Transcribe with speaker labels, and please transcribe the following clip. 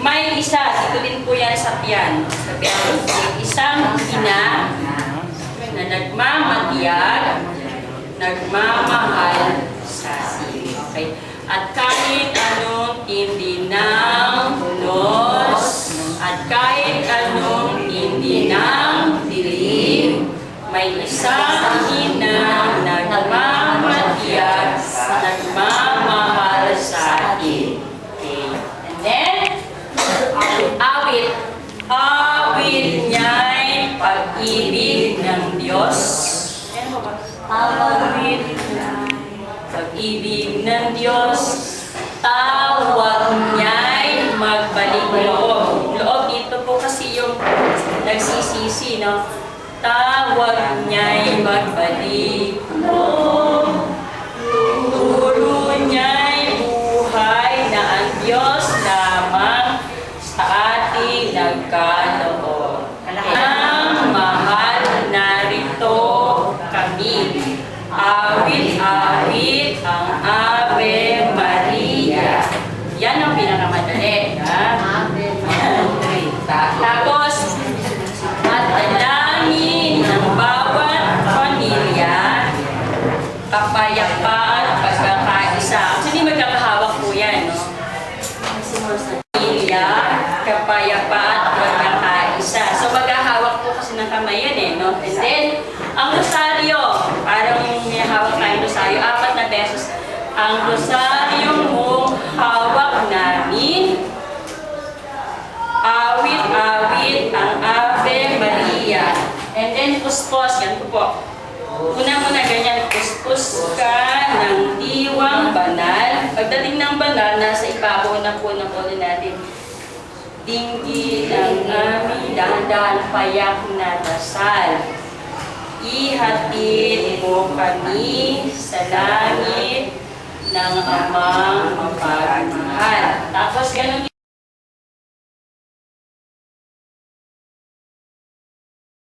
Speaker 1: May isa, dito din po yan sa tiyan. Sa tiyan, isang ina na nagmamatiyag, nagmamahal sa sili. Okay? At kahit anong tindi ng unos, at kahit anong tindi ng dilim, may isang ina na nagmamatiyag, nagmamahal sa atin. Okay. And then, awit. Awit niya'y pag-ibig ng Diyos. Awit pag-ibig ng Diyos. Tawag niya'y magbalik loob. Loob dito po kasi yung nagsisisi, no? Tawag niya'y magbalik loob. Ang rosaryo mong hawak namin, awit-awit ang Ave Maria. And then, puspos, yan po po. Una-una ganyan, puspos ka ng diwang banal. Pagdating ng banal, nasa ibabaw na po ng ulo natin. Dinggi ng aming dahan-dahan payak na dasal. Ihatid mo kami sa langit que